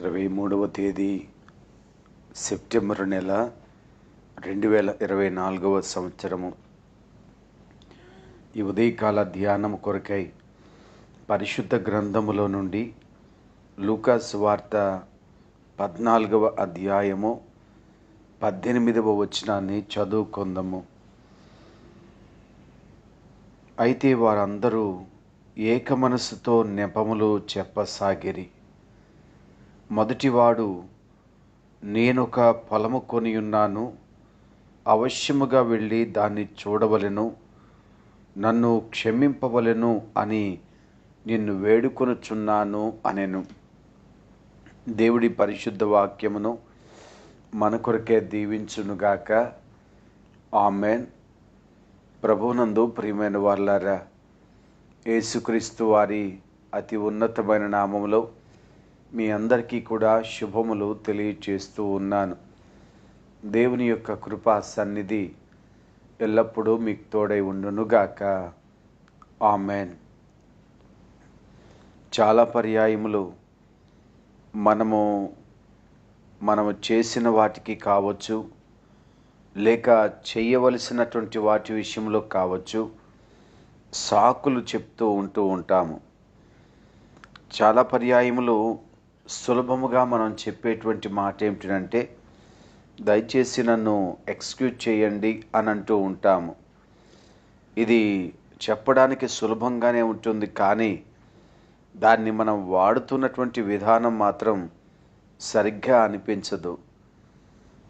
ఇరవై మూడవ తేదీ సెప్టెంబర్ నెల రెండు వేల ఇరవై నాలుగవ సంవత్సరము. ఈ ఉదయకాల ధ్యానం కొరకై పరిశుద్ధ గ్రంథములో నుండి లూకాస్ వార్త పద్నాలుగవ అధ్యాయము పద్దెనిమిదవ వచనాన్ని చదువుకుందాము. అయితే వారందరూ ఏక మనసుతో నెపములు చెప్పసాగిరి. మొదటివాడు నేనొక పొలము కొని ఉన్నాను అవశ్యముగా వెళ్ళి దాన్ని చూడవలెను నన్ను క్షమింపవలెను అని నిన్ను వేడుకొనుచున్నాను అనెను. దేవుడి పరిశుద్ధ వాక్యమును మన కొరకే దీవించునుగాక. ఆమెన్. ప్రభునందు ప్రియమైన వార్లారా యేసుక్రీస్తు వారి అతి ఉన్నతమైన నామములో మీ అందరికీ కూడా శుభములు తెలియచేస్తూ ఉన్నాను. దేవుని యొక్క కృపా సన్నిధి ఎల్లప్పుడూ మీకు తోడై ఉండునుగాక. ఆమెన్. చాలా పర్యాయములు మనము మనము చేసిన వాటికి కావచ్చు లేక చేయవలసినటువంటి వాటి విషయంలో కావచ్చు సాకులు చెప్తూ ఉంటూ ఉంటాము. చాలా పర్యాయములు సులభముగా మనం చెప్పేటువంటి మాట ఏమిటంటే దయచేసి నన్ను ఎక్స్క్యూజ్ చేయండి అని అంటూ ఉంటాము. ఇది చెప్పడానికి సులభంగానే ఉంటుంది కానీ దాన్ని మనం వాడుతున్నటువంటి విధానం మాత్రం సరిగ్గా అనిపించదు.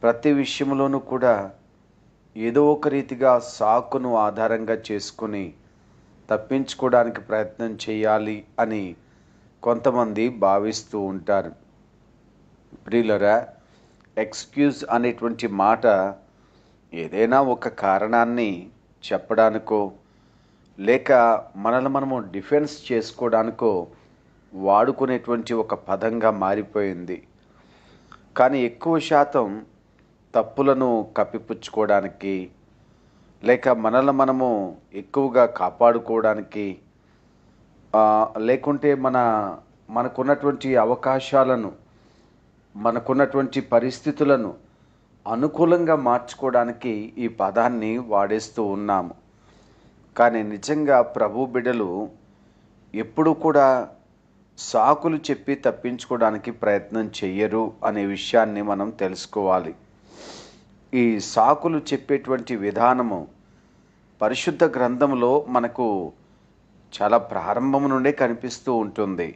ప్రతి విషయంలోనూ కూడా ఏదో ఒక రీతిగా సాకును ఆధారంగా చేసుకుని తప్పించుకోవడానికి ప్రయత్నం చేయాలి అని కొంతమంది భావిస్తూ ఉంటారు. ప్రియులరా ఎక్స్క్యూజ్ అనేటువంటి మాట ఏదైనా ఒక కారణాన్ని చెప్పడానికో లేక మనల్ని మనము డిఫెన్స్ చేసుకోవడానికో వాడుకునేటువంటి ఒక పదంగా మారిపోయింది. కానీ ఎక్కువ శాతం తప్పులను కప్పిపుచ్చుకోవడానికి లేక మనల్ని మనము ఎక్కువగా కాపాడుకోవడానికి లేకుంటే మన మనకున్నటువంటి అవకాశాలను మనకున్నటువంటి పరిస్థితులను అనుకూలంగా మార్చుకోవడానికి ఈ పదాన్ని వాడేస్తూ ఉన్నాము. కానీ నిజంగా ప్రభు బిడ్డలు ఎప్పుడు కూడా సాకులు చెప్పి తప్పించుకోవడానికి ప్రయత్నం చెయ్యరు అనే విషయాన్ని మనం తెలుసుకోవాలి. ఈ సాకులు చెప్పేటువంటి విధానము పరిశుద్ధ గ్రంథంలో మనకు చాలా ప్రారంభం నుండే కనిపిస్తూ ఉంటుంది.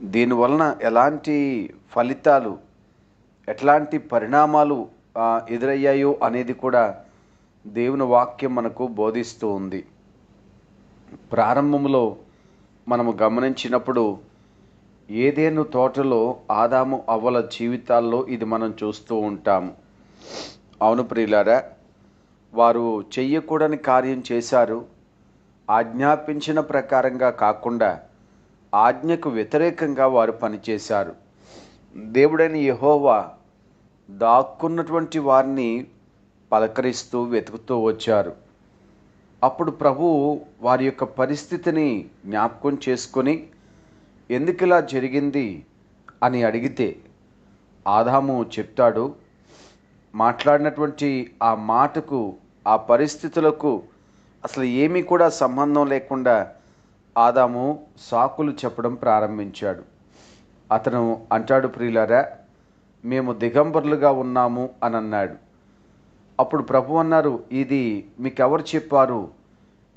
దీనివలన ఎలాంటి ఫలితాలు ఎట్లాంటి పరిణామాలు ఎదురయ్యాయో అనేది కూడా దేవుని వాక్యం మనకు బోధిస్తూ ఉంది. ప్రారంభంలో మనము గమనించినప్పుడు ఏదేను తోటలో ఆదాము అవ్వల జీవితాల్లో ఇది మనం చూస్తూ ఉంటాము. అవును ప్రియులారా వారు చెయ్యకూడని కార్యం చేశారు ఆజ్ఞాపించిన ప్రకారంగా కాకుండా ఆజ్ఞకు వ్యతిరేకంగా వారు పనిచేశారు. దేవుడైన యహోవా దాక్కున్నటువంటి వారిని పలకరిస్తూ వెతుకుతూ వచ్చారు. అప్పుడు ప్రభు వారి యొక్క పరిస్థితిని జ్ఞాపకం చేసుకొని ఎందుకు ఇలా జరిగింది? అని అడిగితే ఆదాము చెప్తాడు మాట్లాడినటువంటి ఆ మాటకు ఆ పరిస్థితులకు అసలు ఏమీ కూడా సంబంధం లేకుండా ఆదాము సాకులు చెప్పడం ప్రారంభించాడు. అతను అంటాడు ప్రియులారా మేము దిగంబరులుగా ఉన్నాము అని అన్నాడు. అప్పుడు ప్రభు అన్నారు ఇది మీకెవరు చెప్పారు?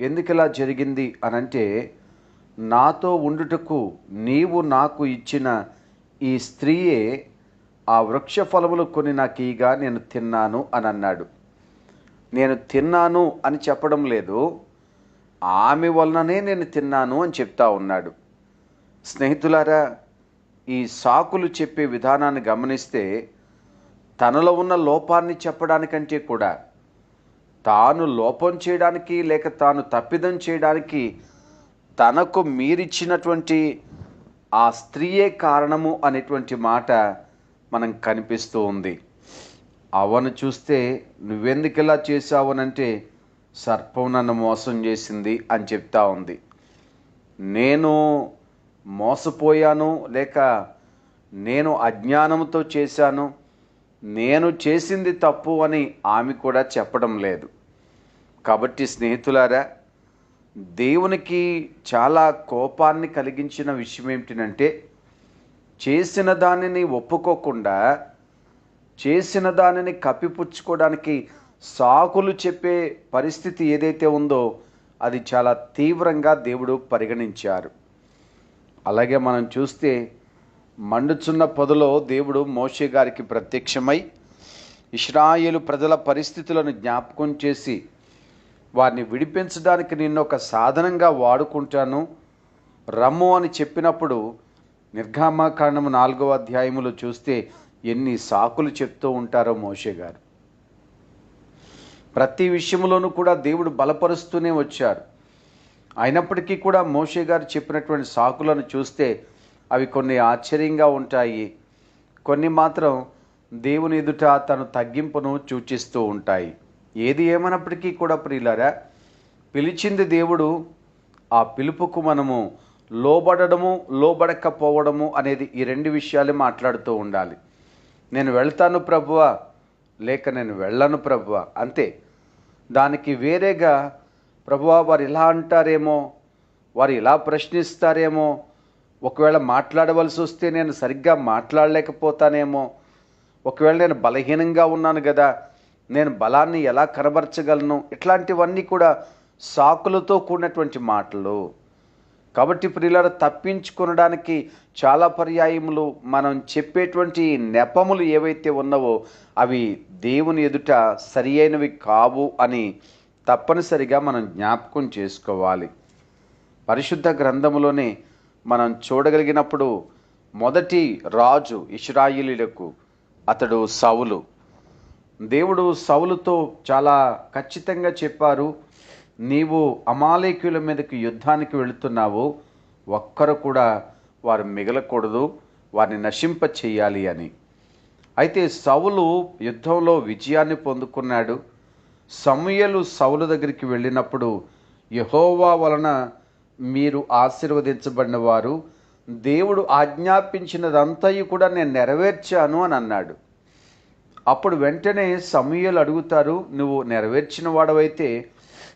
ఎందుకు ఇలా జరిగింది అనంటే నాతో ఉండుటకు నీవు నాకు ఇచ్చిన ఈ స్త్రీయే ఆ వృక్ష ఫలములు కొని నాకు ఈగా నేను తిన్నాను అని అన్నాడు. నేను తిన్నాను అని చెప్పడం లేదు. ఆమె వలననే నేను తిన్నాను అని చెప్తా ఉన్నాడు. స్నేహితులారా ఈ సాకులు చెప్పే విధానాన్ని గమనిస్తే తనలో ఉన్న లోపాన్ని చెప్పడానికంటే కూడా తాను లోపం చేయడానికి లేక తాను తప్పిదం చేయడానికి తనకు మీరిచ్చినటువంటి ఆ స్త్రీయే కారణము అనేటువంటి మాట మనం కనిపిస్తూ ఉంది. అవను చూస్తే నువ్వెందుకు ఇలా చేశావనంటే సర్పం నన్ను మోసం చేసింది అని చెప్తా ఉంది. నేను మోసపోయాను లేక నేను అజ్ఞానంతో చేశాను నేను చేసింది తప్పు అని ఆమె కూడా చెప్పడం లేదు. కాబట్టి స్నేహితులారా దేవునికి చాలా కోపాన్ని కలిగించిన విషయం ఏమిటంటే చేసిన దానిని ఒప్పుకోకుండా చేసిన దానిని కప్పిపుచ్చుకోవడానికి సాకులు చెప్పే పరిస్థితి ఏదైతే ఉందో అది చాలా తీవ్రంగా దేవుడు పరిగణించారు. అలాగే మనం చూస్తే మండుచున్న పొదలో దేవుడు మోషే గారికి ప్రత్యక్షమై ఇస్రాయేలు ప్రజల పరిస్థితులను జ్ఞాపకం చేసి వారిని విడిపించడానికి నిన్ను ఒక సాధనంగా వాడుకుంటాను రమ్ము అని చెప్పినప్పుడు నిర్గామాకాండము నాలుగవ అధ్యాయములో చూస్తే ఎన్ని సాకులు చెప్తూ ఉంటారో మోషే గారు. ప్రతి విషయంలోనూ కూడా దేవుడు బలపరుస్తూనే వచ్చారు. అయినప్పటికీ కూడా మోషే గారు చెప్పినటువంటి సాకులను చూస్తే అవి కొన్ని ఆశ్చర్యంగా ఉంటాయి. కొన్ని మాత్రం దేవుని ఎదుట తను తగ్గింపును సూచిస్తూ ఉంటాయి. ఏది ఏమైనప్పటికీ కూడా ప్రియులరా పిలిచింది దేవుడు ఆ పిలుపుకు మనము లోబడడము లోబడకపోవడము అనేది ఈ రెండు విషయాలు మాట్లాడుతూ ఉండాలి. నేను వెళ్తాను ప్రభువా. లేక నేను వెళ్ళను ప్రభువా. అంతే. దానికి వేరేగా ప్రభువా వారు ఇలా అంటారేమో వారు ఇలా ప్రశ్నిస్తారేమో ఒకవేళ మాట్లాడవలసి వస్తే నేను సరిగ్గా మాట్లాడలేకపోతానేమో ఒకవేళ నేను బలహీనంగా ఉన్నాను కదా నేను బలాన్ని ఎలా కనబరచగలను? ఇట్లాంటివన్నీ కూడా సాకులతో కూడినటువంటి మాటలు. కాబట్టి ప్రియుల తప్పించుకునడానికి చాలా పర్యాయములు మనం చెప్పేటువంటి నెపములు ఏవైతే ఉన్నావో అవి దేవుని ఎదుట సరి అయినవి కావు అని తప్పనిసరిగా మనం జ్ఞాపకం చేసుకోవాలి. పరిశుద్ధ గ్రంథములోనే మనం చూడగలిగినప్పుడు మొదటి రాజు ఇస్రాయిలీలకు అతడు సౌలు. దేవుడు సౌలుతో చాలా ఖచ్చితంగా చెప్పారు. నీవు అమాలేకుల మీదకి యుద్ధానికి వెళుతున్నావు ఒక్కరు కూడా వారు మిగలకూడదు వారిని నశింప చేయాలి అని. అయితే సౌలు యుద్ధంలో విజయాన్ని పొందుకున్నాడు. సమూయలు సౌలు దగ్గరికి వెళ్ళినప్పుడు యహోవా వలన మీరు ఆశీర్వదించబడిన వారు దేవుడు ఆజ్ఞాపించినదంతయు కూడా నేను నెరవేర్చాను అని అన్నాడు. అప్పుడు వెంటనే సమూయలు అడుగుతారు నువ్వు నెరవేర్చిన వాడవైతే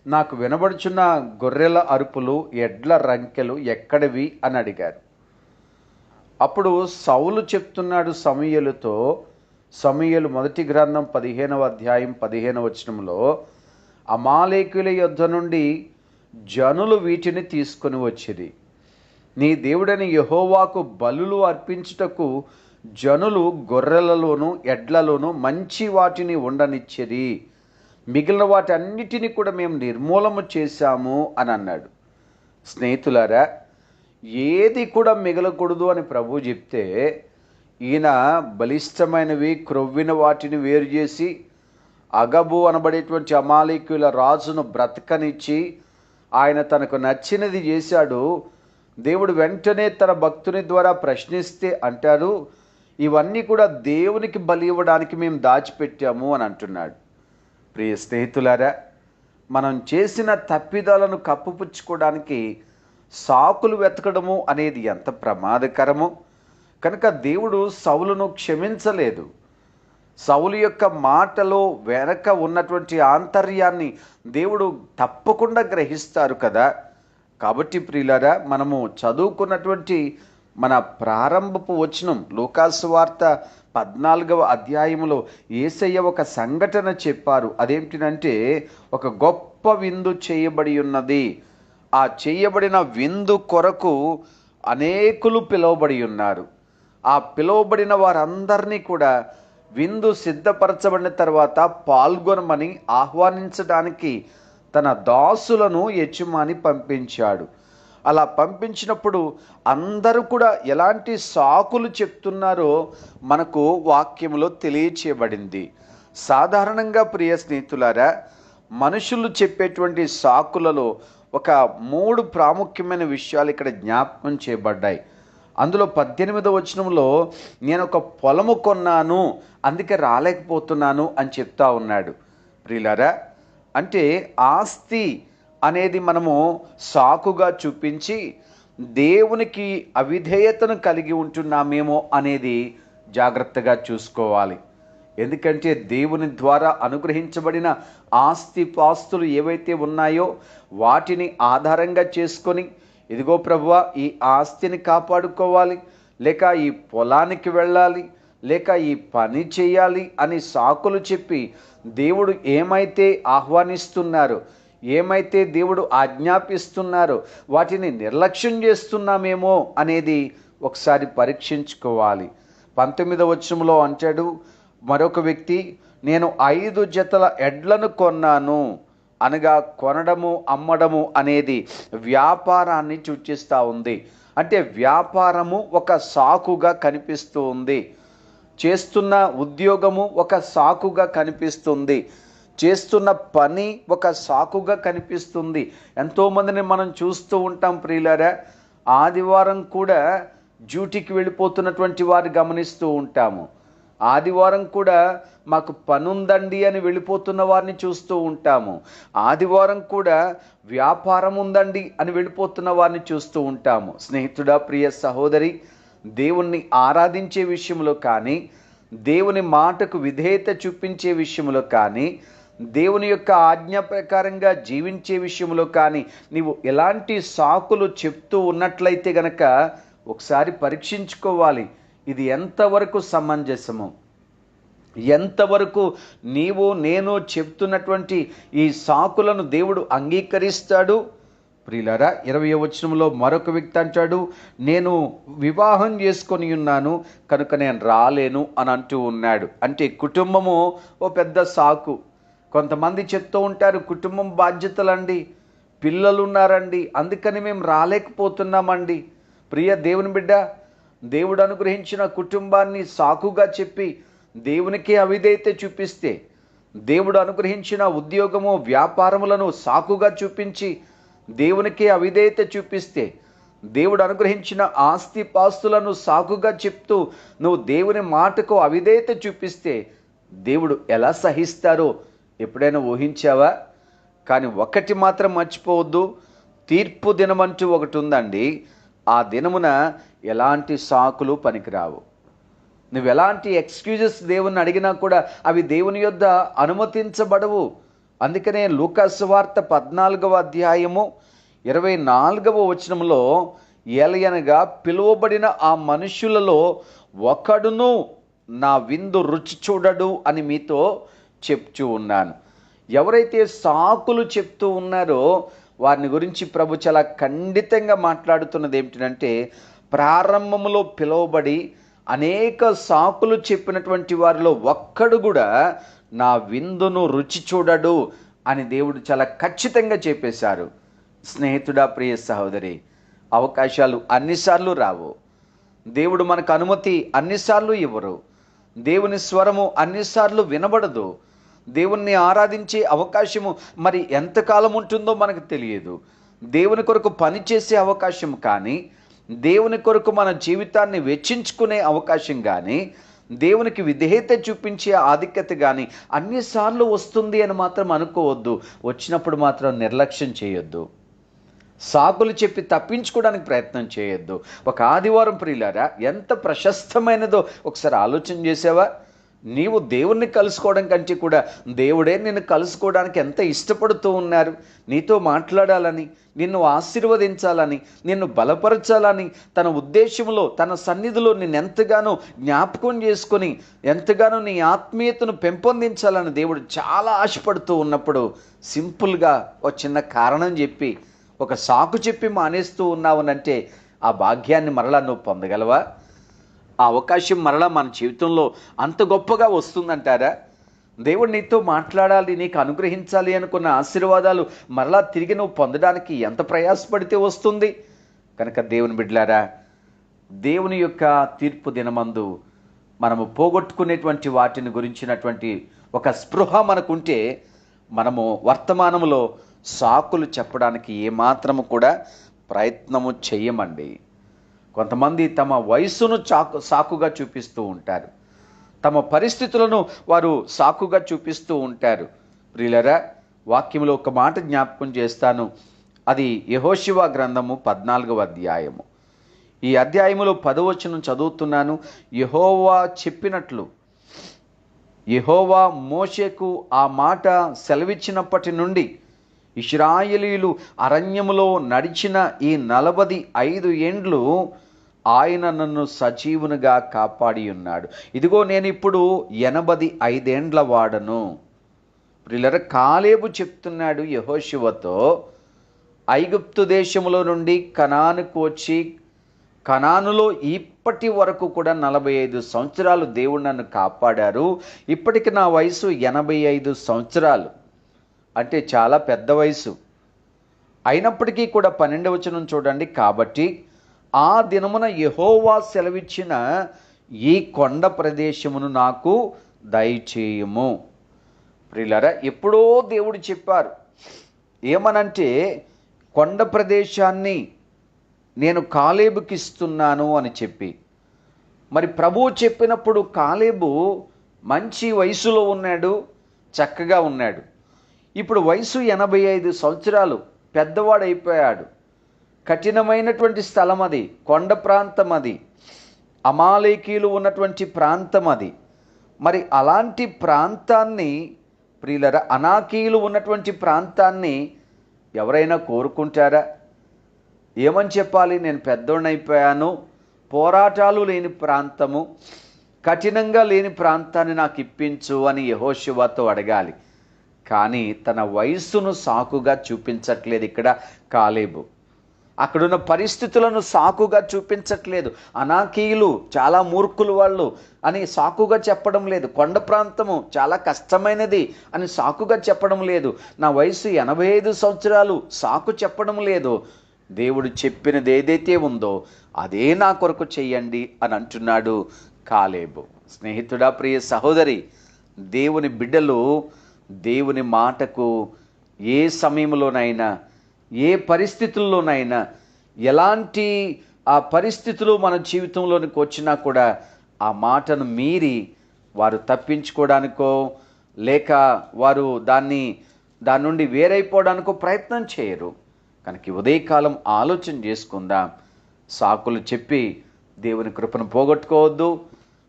నాకు వినబడుచున్న గొర్రెల అరుపులు ఎడ్ల రంకెలు ఎక్కడివి అని అడిగారు. అప్పుడు సౌలు చెప్తున్నాడు సమయలతో సమయలు మొదటి గ్రంథం పదిహేనవ అధ్యాయం పదిహేను వచనంలో అమాలేకుల యుద్ధ నుండి జనులు వీటిని తీసుకొని వచ్చిరి. నీ దేవుడని యహోవాకు బలులు అర్పించుటకు జనులు గొర్రెలలోను ఎడ్లలోను మంచి వాటిని ఉండనిచ్చిరి. మిగిలిన వాటి అన్నిటినీ కూడా మేము నిర్మూలము చేశాము అని అన్నాడు. స్నేహితులారా ఏది కూడా మిగలకూడదు అని ప్రభు చెప్తే ఈయన బలిష్టమైనవి క్రొవ్విన వాటిని వేరు చేసి అగబు అనబడేటువంటి అమాలికుల రాజును బ్రతకనిచ్చి ఆయన తనకు నచ్చినది చేశాడు. దేవుడు వెంటనే తన భక్తుని ద్వారా ప్రశ్నిస్తే అంటారు ఇవన్నీ కూడా దేవునికి బలి ఇవ్వడానికి మేము దాచిపెట్టాము అని అంటున్నాడు. ప్రియ స్నేహితులారా మనం చేసిన తప్పిదాలను కప్పుపుచ్చుకోవడానికి సాకులు వెతకడము అనేది ఎంత ప్రమాదకరమో. కనుక దేవుడు సౌలును క్షమించలేదు. సౌలు యొక్క మాటలో వెనక ఉన్నటువంటి ఆంతర్యాన్ని దేవుడు తప్పకుండా గ్రహిస్తారు కదా. కాబట్టి ప్రియులారా మనము చదువుకున్నటువంటి మన ప్రారంభపు వచనం లోకాసు వార్త పద్నాలుగవ అధ్యాయములో ఏసయ్య ఒక సంఘటన చెప్పారు. అదేంటినంటే ఒక గొప్ప విందు చేయబడి ఉన్నది. ఆ చేయబడిన విందు కొరకు అనేకులు పిలువబడి ఉన్నారు. ఆ పిలువబడిన వారందరినీ కూడా విందు సిద్ధపరచబడిన తర్వాత పాల్గొనమని ఆహ్వానించడానికి తన దాసులను యజమాని పంపించాడు. అలా పంపించినప్పుడు అందరూ కూడా ఎలాంటి సాకులు చెప్తున్నారో మనకు వాక్యంలో తెలియచేయబడింది. సాధారణంగా ప్రియ స్నేహితులారా మనుషులు చెప్పేటువంటి సాకులలో ఒక మూడు ప్రాముఖ్యమైన విషయాలు ఇక్కడ జ్ఞాపకం చేయబడ్డాయి. అందులో పద్దెనిమిదవ వచనంలో నేను ఒక పొలము కొన్నాను అందుకే రాలేకపోతున్నాను అని చెప్తా ఉన్నాడు. ప్రియులారా అంటే ఆస్తి అనేది మనము సాకుగా చూపించి దేవునికి అవిధేయతను కలిగి ఉంటున్నామేమో అనేది జాగ్రత్తగా చూసుకోవాలి. ఎందుకంటే దేవుని ద్వారా అనుగ్రహించబడిన ఆస్తి పాస్తులు ఏవైతే ఉన్నాయో వాటిని ఆధారంగా చేసుకొని ఇదిగో ప్రభువా ఈ ఆస్తిని కాపాడుకోవాలి లేక ఈ పొలానికి వెళ్ళాలి లేక ఈ పని చేయాలి అని సాకులు చెప్పి దేవుడు ఏమైతే ఆహ్వానిస్తున్నారు ఏమైతే దేవుడు ఆజ్ఞాపిస్తున్నారో వాటిని నిర్లక్ష్యం చేస్తున్నామేమో అనేది ఒకసారి పరీక్షించుకోవాలి. పంతొమ్మిదవ వచ్చంలో అంటాడు మరొక వ్యక్తి నేను ఐదు జతల ఎడ్లను కొన్నాను అనగా కొనడము అమ్మడము అనేది వ్యాపారాన్ని సూచిస్తూ ఉంది. అంటే వ్యాపారము ఒక సాకుగా కనిపిస్తూ ఉంది. చేస్తున్న ఉద్యోగము ఒక సాకుగా కనిపిస్తుంది. చేస్తున్న పని ఒక సాకుగా కనిపిస్తుంది. ఎంతోమందిని మనం చూస్తూ ఉంటాం ప్రియులారా. ఆదివారం కూడా డ్యూటీకి వెళ్ళిపోతున్నటువంటి వారు గమనిస్తూ ఉంటాము. ఆదివారం కూడా మాకు పనుందండి అని వెళ్ళిపోతున్న వారిని చూస్తూ ఉంటాము. ఆదివారం కూడా వ్యాపారం ఉందండి అని వెళ్ళిపోతున్న వారిని చూస్తూ ఉంటాము. స్నేహితుడా ప్రియ సహోదరి దేవుణ్ణి ఆరాధించే విషయంలో కానీ దేవుని మాటకు విధేయత చూపించే విషయంలో కానీ దేవుని యొక్క ఆజ్ఞ ప్రకారంగా జీవించే విషయంలో కానీ నీవు ఎలాంటి సాకులు చెప్తూ ఉన్నట్లయితే గనక ఒకసారి పరీక్షించుకోవాలి. ఇది ఎంతవరకు సమంజసము? ఎంతవరకు నీవు నేను చెప్తున్నటువంటి ఈ సాకులను దేవుడు అంగీకరిస్తాడు? ప్రియులరా ఇరవై వచనంలో మరొక వ్యక్తి అంటాడు నేను వివాహం చేసుకొని ఉన్నాను కనుక నేను రాలేను అని అంటూ ఉన్నాడు. అంటే కుటుంబము ఓ పెద్ద సాకు. కొంతమంది చెప్తూ ఉంటారు కుటుంబం బాధ్యతలండి పిల్లలు ఉన్నారండి అందుకని మేము రాలేకపోతున్నామండి. ప్రియ దేవుని బిడ్డ దేవుడు అనుగ్రహించిన కుటుంబాన్ని సాకుగా చెప్పి దేవునికే అవిధేయత చూపిస్తే దేవుడు అనుగ్రహించిన ఉద్యోగము వ్యాపారములను సాకుగా చూపించి దేవునికే అవిధేయత చూపిస్తే దేవుడు అనుగ్రహించిన ఆస్తి పాస్తులను సాకుగా చెప్తూ నువ్వు దేవుని మాటకు అవిధేయత చూపిస్తే దేవుడు ఎలా సహిస్తారో ఎప్పుడైనా ఊహించావా? కానీ ఒకటి మాత్రం మర్చిపోవద్దు. తీర్పు దినమంటూ ఒకటి ఉందండి. ఆ దినమున ఎలాంటి సాకులు పనికిరావు. నువ్వు ఎలాంటి ఎక్స్క్యూజెస్ దేవుని అడిగినా కూడా అవి దేవుని యొద్ద అనుమతించబడవు. అందుకనే లూకాసువార్త పద్నాలుగవ అధ్యాయము ఇరవై నాలుగవ వచనంలో ఏలయనగా పిలువబడిన ఆ మనుషులలో ఒకడును నా విందు రుచి చూడడు అని మీతో చెప్తూ ఉన్నాను. ఎవరైతే సాకులు చెప్తూ ఉన్నారో వారిని గురించి ప్రభు చాలా ఖండితంగా మాట్లాడుతున్నది ఏమిటంటే ప్రారంభంలో పిలువబడి అనేక సాకులు చెప్పినటువంటి వారిలో ఒక్కడు కూడా నా విందును రుచి చూడడు అని దేవుడు చాలా ఖచ్చితంగా చెప్పేశారు. స్నేహితుడా ప్రియ సహోదరి అవకాశాలు అన్నిసార్లు రావు. దేవుడు మనకు అనుమతి అన్నిసార్లు ఇవ్వరు. దేవుని స్వరము అన్నిసార్లు వినబడదు. దేవుణ్ణి ఆరాధించే అవకాశము మరి ఎంతకాలం ఉంటుందో మనకు తెలియదు. దేవుని కొరకు పనిచేసే అవకాశం కానీ దేవుని కొరకు మన జీవితాన్ని వెచ్చించుకునే అవకాశం కానీ దేవునికి విధేయత చూపించే ఆధిక్యత కానీ అన్నిసార్లు వస్తుంది అని మాత్రం అనుకోవద్దు. వచ్చినప్పుడు మాత్రం నిర్లక్ష్యం చేయొద్దు. సాకులు చెప్పి తప్పించుకోవడానికి ప్రయత్నం చేయొద్దు. ఒక ఆదివారం ప్రియులారా ఎంత ప్రశస్తమైనదో ఒకసారి ఆలోచన చేసావా? నీవు దేవుణ్ణి కలుసుకోవడం కంటే కూడా దేవుడే నిన్ను కలుసుకోవడానికి ఎంత ఇష్టపడుతూ ఉన్నారు. నీతో మాట్లాడాలని నిన్ను ఆశీర్వదించాలని నిన్ను బలపరచాలని తన ఉద్దేశంలో తన సన్నిధిలో నిన్ను ఎంతగానో జ్ఞాపకం చేసుకొని ఎంతగానో నీ ఆత్మీయతను పెంపొందించాలని దేవుడు చాలా ఆశపడుతూ ఉన్నప్పుడు సింపుల్గా ఒక చిన్న కారణం చెప్పి ఒక సాకు చెప్పి మానేస్తూ ఉన్నావనంటే ఆ భాగ్యాన్ని మరలా నువ్వు పొందగలవా? ఆ అవకాశం మరలా మన జీవితంలో అంత గొప్పగా వస్తుందంటారా? దేవుడు నీతో మాట్లాడాలి నీకు అనుగ్రహించాలి అనుకున్న ఆశీర్వాదాలు మరలా తిరిగి నువ్వు పొందడానికి ఎంత ప్రయాసపడితే వస్తుంది? కనుక దేవుని బిడ్డలారా దేవుని యొక్క తీర్పు దినమందు మనము పోగొట్టుకునేటువంటి వాటిని గురించినటువంటి ఒక స్పృహ మనకుంటే మనము వర్తమానంలో సాకులు చెప్పడానికి ఏమాత్రము కూడా ప్రయత్నము చెయ్యమండి. కొంతమంది తమ వయస్సును చాకు సాకుగా చూపిస్తూ ఉంటారు. తమ పరిస్థితులను వారు సాకుగా చూపిస్తూ ఉంటారు. ప్రియులరా వాక్యంలో ఒక మాట జ్ఞాపకం చేస్తాను. అది యహోశివ గ్రంథము పద్నాలుగవ అధ్యాయము. ఈ అధ్యాయములో పదవచనం చదువుతున్నాను. యహోవా చెప్పినట్లు యహోవా మోషేకు ఆ మాట సెలవిచ్చినప్పటి నుండి ఇస్రాయేలీలు అరణ్యములో నడిచిన ఈ నలభది ఐదు ఏండ్లు ఆయన నన్ను సజీవునిగా కాపాడి ఉన్నాడు. ఇదిగో నేను ఇప్పుడు ఎనభది ఐదేండ్ల వాడను. ప్రిల్లర కాలేబు చెప్తున్నాడు యహోశివతో ఐగుప్తు దేశంలో నుండి కనానుకు వచ్చి కణానులో ఇప్పటి వరకు కూడా నలభై ఐదు సంవత్సరాలు దేవుడు నన్ను కాపాడారు. ఇప్పటికి నా వయసు ఎనభై ఐదు సంవత్సరాలు. అంటే చాలా పెద్ద వయసు. అయినప్పటికీ కూడా పన్నెండవచనం చూడండి. కాబట్టి ఆ దినమున యహోవా సెలవిచ్చిన ఈ కొండ ప్రదేశమును నాకు దయచేయము. ప్రిలరా ఎప్పుడో దేవుడు చెప్పారు ఏమనంటే కొండ ప్రదేశాన్ని నేను కాలేబుకిస్తున్నాను అని చెప్పి. మరి ప్రభువు చెప్పినప్పుడు కాలేబు మంచి వయసులో ఉన్నాడు చక్కగా ఉన్నాడు. ఇప్పుడు వయసు ఎనభై ఐదు సంవత్సరాలు పెద్దవాడైపోయాడు. కఠినమైనటువంటి స్థలం అది కొండ ప్రాంతం అది అమాలేకీలు ఉన్నటువంటి ప్రాంతం అది. మరి అలాంటి ప్రాంతాన్ని ప్రియులర అనాకీలు ఉన్నటువంటి ప్రాంతాన్ని ఎవరైనా కోరుకుంటారా? ఏమని చెప్పాలి? నేను పెద్దోడైపోయాను పోరాటాలు లేని ప్రాంతము కఠినంగా లేని ప్రాంతాన్ని నాకు ఇప్పించు అని యహోశివాతో అడగాలి. కానీ తన వయస్సును సాకుగా చూపించట్లేదు ఇక్కడ కాలేబు. అక్కడున్న పరిస్థితులను సాకుగా చూపించట్లేదు. అనాకీయులు చాలా మూర్ఖులు వాళ్ళు అని సాకుగా చెప్పడం లేదు. కొండ ప్రాంతము చాలా కష్టమైనది అని సాకుగా చెప్పడం లేదు. నా వయసు ఎనభై ఐదు సంవత్సరాలు సాకు చెప్పడం లేదు. దేవుడు చెప్పినది ఏదైతే ఉందో అదే నా కొరకు చెయ్యండి అని అంటున్నాడు కాలేబు. స్నేహితుడా ప్రియ సహోదరి దేవుని బిడ్డలు దేవుని మాటకు ఏ సమయంలోనైనా ఏ పరిస్థితుల్లోనైనా ఎలాంటి ఆ పరిస్థితులు మన జీవితంలోనికి వచ్చినా కూడా ఆ మాటను మీరి వారు తప్పించుకోవడానికో లేక వారు దాన్ని దాని నుండి వేరైపోవడానికో ప్రయత్నం చేయరు. కనుక ఉదయకాలం ఆలోచన చేసుకుందాం. సాకులు చెప్పి దేవుని కృపను పోగొట్టుకోవద్దు.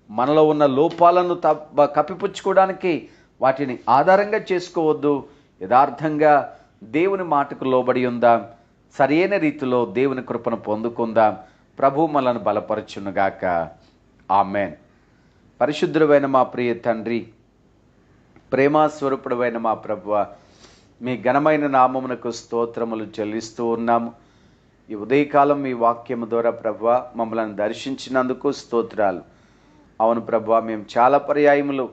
మనలో ఉన్న లోపాలను తప్ప కప్పిపుచ్చుకోవడానికి వాటిని ఆధారంగా చేసుకోవద్దు. యథార్థంగా దేవుని మాటకు లోబడి ఉందాం. సరైన రీతిలో దేవుని కృపను పొందుకుందాం. ప్రభు మనలను బలపరచునుగాక. ఆమెన్. పరిశుద్ధుడమైన మా ప్రియ తండ్రి ప్రేమాస్వరూపుడమైన మా ప్రభువ మీ ఘనమైన నామమునకు స్తోత్రములు చెల్లిస్తూ ఉన్నాము. ఈ ఉదయకాలం మీ వాక్యము ద్వారా ప్రభు మమ్మల్ని దర్శించినందుకు స్తోత్రాలు. అవును ప్రభు మేము చాలా పర్యాయములు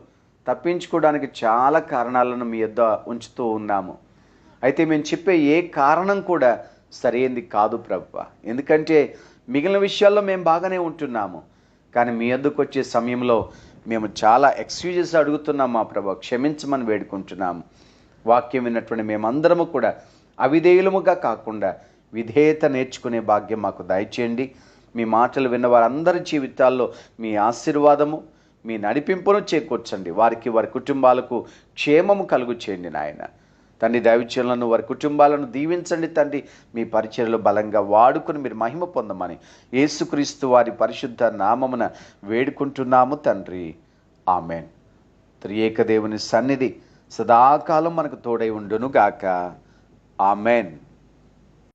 తప్పించుకోవడానికి చాలా కారణాలను మీ యొద్ద ఉంచుతూ ఉన్నాము. అయితే మేము చెప్పే ఏ కారణం కూడా సరైనది కాదు ప్రభు. ఎందుకంటే మిగిలిన విషయాల్లో మేము బాగానే ఉంటున్నాము. కానీ మీ వద్దకు వచ్చే సమయంలో మేము చాలా ఎక్స్క్యూజెస్ అడుగుతున్నాం మా ప్రభు. క్షమించమని వేడుకుంటున్నాము. వాక్యం విన్నటువంటి మేమందరము కూడా అవిధేయులముగా కాకుండా విధేయత నేర్చుకునే భాగ్యం మాకు దయచేయండి. మీ మాటలు విన్న వారందరి జీవితాల్లో మీ ఆశీర్వాదము మీ నడిపింపును చేకూర్చండి. వారికి వారి కుటుంబాలకు క్షేమము కలుగు చేయండి నాయన. తండ్రి దైవచనులను వారి కుటుంబాలను దీవించండి తండ్రి. మీ పరిచయలు బలంగా వాడుకుని మీరు మహిమ పొందమని యేసుక్రీస్తు వారి పరిశుద్ధ నామమున వేడుకుంటున్నాము తండ్రి. ఆమెన్. త్రియేక దేవుని సన్నిధి సదాకాలం మనకు తోడై ఉండును గాక ఆమెన్.